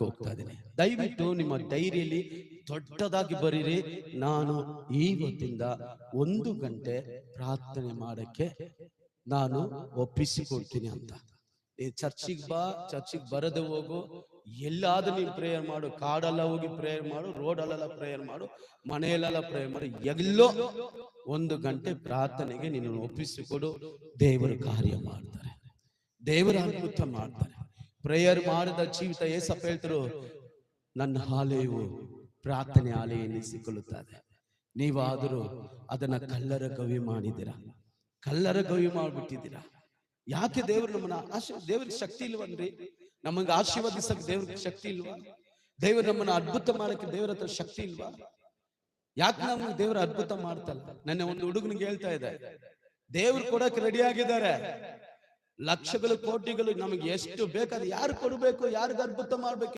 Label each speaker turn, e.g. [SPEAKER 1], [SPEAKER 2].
[SPEAKER 1] ಮಾಡಲಿಕ್ಕೆ ಹೋಗ್ತಾ ಇದ್ದೇನೆ ದಯವಿಟ್ಟು ನಿಮ್ಮ ಡೈರಿಯಲ್ಲಿ ದೊಡ್ಡದಾಗಿ ಬರೀರಿ. ನಾನು ಇವತ್ತಿಂದ ಒಂದು ಗಂಟೆ ಪ್ರಾರ್ಥನೆ ಮಾಡಕ್ಕೆ ನಾನು ಒಪ್ಪಿಸಿಕೊಡ್ತೀನಿ ಅಂತ. ಈ ಚರ್ಚಿಗೆ ಬಾ, ಚರ್ಚಿಗೆ ಬರದೆ ಹೋಗು. ಎಲ್ಲಾದ್ರೂ ನೀನು ಪ್ರೇಯರ್ ಮಾಡು. ಕಾಡಲ್ಲ ಹೋಗಿ ಪ್ರೇಯರ್ ಮಾಡು. ರೋಡಲ್ಲೆಲ್ಲ ಪ್ರೇಯರ್ ಮಾಡು. ಮನೆಯಲ್ಲೆಲ್ಲ ಪ್ರೇಯರ್ ಮಾಡು. ಎಲ್ಲೋ ಒಂದು ಗಂಟೆ ಪ್ರಾರ್ಥನೆಗೆ ನಿನ್ನನ್ನು ಒಪ್ಪಿಸಿಕೊಡು. ದೇವರು ಕಾರ್ಯ ಮಾಡ್ತಾರೆ. ದೇವರ ಅದ್ಭುತ ಮಾಡ್ತಾರೆ. ಪ್ರೇಯರ್ ಮಾಡಿದ ಜೀವಿತ ಏಸಪ್ಪ ಹೇಳ್ತರು, ನನ್ನ ಆಲಯವು ಪ್ರಾರ್ಥನೆ ಆಲಯ ಎನಿಸಿಕೊಳ್ಳುತ್ತದೆ. ನೀವಾದರೂ ಅದನ್ನ ಕಲ್ಲರ ಗವಿ ಮಾಡಿದಿರ ಕಲ್ಲರ ಗವಿ ಮಾಡಿಬಿಟ್ಟಿದ್ದೀರಾ? ಯಾಕೆ ದೇವರು ನಮ್ಮನ್ನ ಆಶೀರ್ ದೇವ್ರಿಗೆ ಶಕ್ತಿ ಇಲ್ವನ್ರಿ? ನಮಗೆ ಆಶೀರ್ವದಿಸಕ್ಕೆ ದೇವ್ರಿಗೆ ಶಕ್ತಿ ಇಲ್ವಾ? ದೇವರು ನಮ್ಮನ್ನ ಅದ್ಭುತ ಮಾಡಕ್ಕೆ ದೇವರ ಹತ್ರ ಶಕ್ತಿ ಇಲ್ವಾ? ಯಾಕೆ ನಮ್ಗೆ ದೇವರ ಅದ್ಭುತ ಮಾಡ್ತಲ್ಲ? ನನ್ನ ಒಂದು ಹುಡುಗನಿಗೆ ಹೇಳ್ತಾ ಇದೆ ದೇವ್ರು ಕೊಡಕ್ಕೆ ರೆಡಿ ಆಗಿದ್ದಾರೆ. ಲಕ್ಷಗಳು ಕೋಟಿಗಳು ನಮಗೆ ಎಷ್ಟು ಬೇಕಾದ ಯಾರು ಕೊಡಬೇಕು ಯಾರು ಅದ್ಭುತ ಮಾಡ್ಬೇಕು